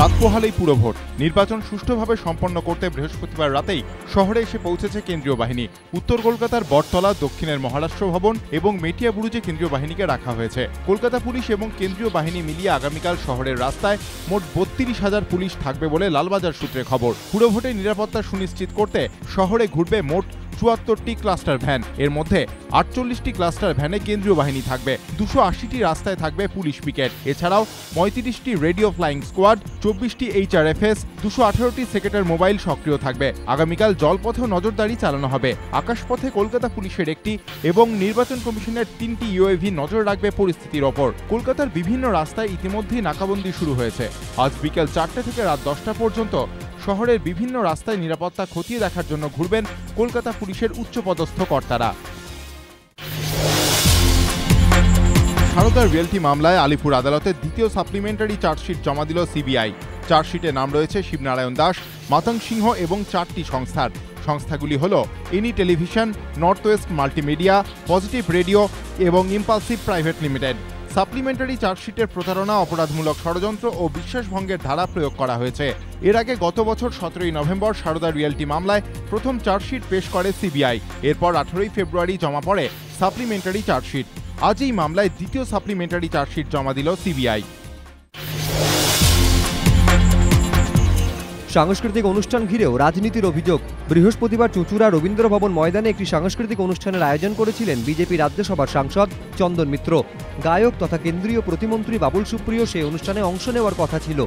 রাত পোহালেই পুরো ভোট। নির্বাচন সুষ্ঠুভাবে সম্পন্ন করতে বৃহস্পতিবার রাতেই শহরে এসে পৌঁছেছে কেন্দ্রীয় বাহিনী। উত্তর কলকাতার বটতলা, দক্ষিণের মহারাষ্ট্র ভবন এবং মেটিয়া বুরুজে কেন্দ্রীয় বাহিনীকে রাখা হয়েছে। কলকাতা পুলিশ এবং কেন্দ্রীয় বাহিনী মিলিয়ে আগামীকাল শহরের রাস্তায় মোট বত্রিশ হাজার পুলিশ থাকবে বলে লালবাজার সূত্রে খবর। পুরো ভোটে নিরাপত্তা সুনিশ্চিত করতে শহরে ঘুরবে মোট চুয়াত্তরটি ক্লাস্টার ভ্যান। এর মধ্যে আটচল্লিশটি ক্লাস্টার ভ্যানে কেন্দ্রীয় বাহিনী থাকবে, দুশো আশিটি রাস্তায় থাকবে পুলিশ পিকেট। এছাড়াও পঁয়ত্রিশটি রেডিও ফ্লাইং স্কোয়াড, চব্বিশটি এইচআরএফএস দুশো আঠারোটি সেকেটার মোবাইল সক্রিয় থাকবে। আগামীকাল জলপথেও নজরদারি চালানো হবে। আকাশপথে কলকাতা পুলিশের একটি এবং নির্বাচন কমিশনের তিনটি ইউএভি নজর রাখবে পরিস্থিতির ওপর। কলকাতার বিভিন্ন রাস্তায় ইতিমধ্যেই নাকাবন্দি শুরু হয়েছে। আজ বিকেল চারটে থেকে রাত দশটা পর্যন্ত শহরের বিভিন্ন রাস্তায় নিরাপত্তা খতিয়ে দেখার জন্য ঘুরবেন কলকাতা পুলিশের উচ্চপদস্থ কর্তারা। সারদার রিয়েলটি মামলায় আলিপুর আদালতে দ্বিতীয় সাপ্লিমেন্টারি চার্জশিট জমা দিল সিবিআই। চার্জশিটে নাম রয়েছে শিবনারায়ণ দাস, মাতং সিংহ এবং চারটি সংস্থার। সংস্থাগুলি হল Annie television north west multimedia, positive radio এবং ইম্পালসিভ প্রাইভেট লিমিটেড। সাপ্লিমেন্টারি চার্জশিটের প্রতারণা, অপরাধমূলক ষড়যন্ত্র ও বিশ্বাসভঙ্গের ধারা প্রয়োগ করা হয়েছে। এর আগে গত বছর সতেরোই নভেম্বর সারদা রিয়েলটি মামলায় প্রথম চার্জশিট পেশ করে সিবিআই। এরপর আঠারোই ফেব্রুয়ারি জমা পড়ে সাপ্লিমেন্টারি চার্জশিট। আজ এই মামলায় দ্বিতীয় সাপ্লিমেন্টারি চার্জশিট জমা দিল সিবিআই। সাংস্কৃতিক অনুষ্ঠান ঘিরেও রাজনীতির অভিযোগ। বৃহস্পতিবার চুচুড়া রবীন্দ্র ভবন ময়দানে একটি সাংস্কৃতিক অনুষ্ঠানের আয়োজন করেছিলেন বিজেপি রাজ্যসভার সাংসদ চন্দন মিত্র। গায়ক তথা কেন্দ্রীয় প্রতিমন্ত্রী বাবুল সুপ্রিয় সেই অনুষ্ঠানে অংশ নেওয়ার কথা ছিল।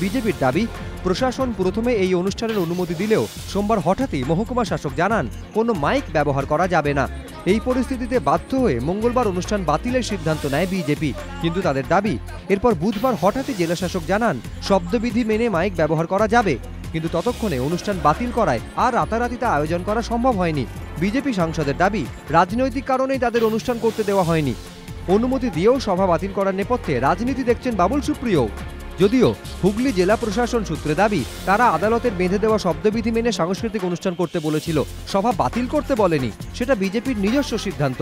বিজেপির দাবি, প্রশাসন প্রথমে এই অনুষ্ঠানের অনুমতি দিলেও সোমবার হঠাৎই মহকুমা শাসক জানান, কোনো মাইক ব্যবহার করা যাবে না। এই পরিস্থিতিতে বাধ্য হয়ে মঙ্গলবার অনুষ্ঠান বাতিলের সিদ্ধান্ত নেয় বিজেপি। কিন্তু তাদের দাবি, এরপর বুধবার হঠাৎই জেলাশাসক জানান, শব্দবিধি মেনে মাইক ব্যবহার করা যাবে। কিন্তু ততক্ষণে অনুষ্ঠান বাতিল করায় আর রাতারাতি তা আয়োজন করা সম্ভব হয়নি। বিজেপি সাংসদের দাবি, রাজনৈতিক কারণেই তাদের অনুষ্ঠান করতে দেওয়া হয়নি। অনুমতি দিয়েও সভা বাতিল করার নেপথ্যে রাজনীতি দেখছেন বাবুল সুপ্রিয়। যদিও হুগলি জেলা প্রশাসন সূত্রে দাবি, তারা আদালতের বেঁধে দেওয়া শব্দবিধি মেনে সাংস্কৃতিক অনুষ্ঠান করতে বলেছিল। সভা বাতিল করতে বলেনি, সেটা বিজেপির নিজস্ব সিদ্ধান্ত।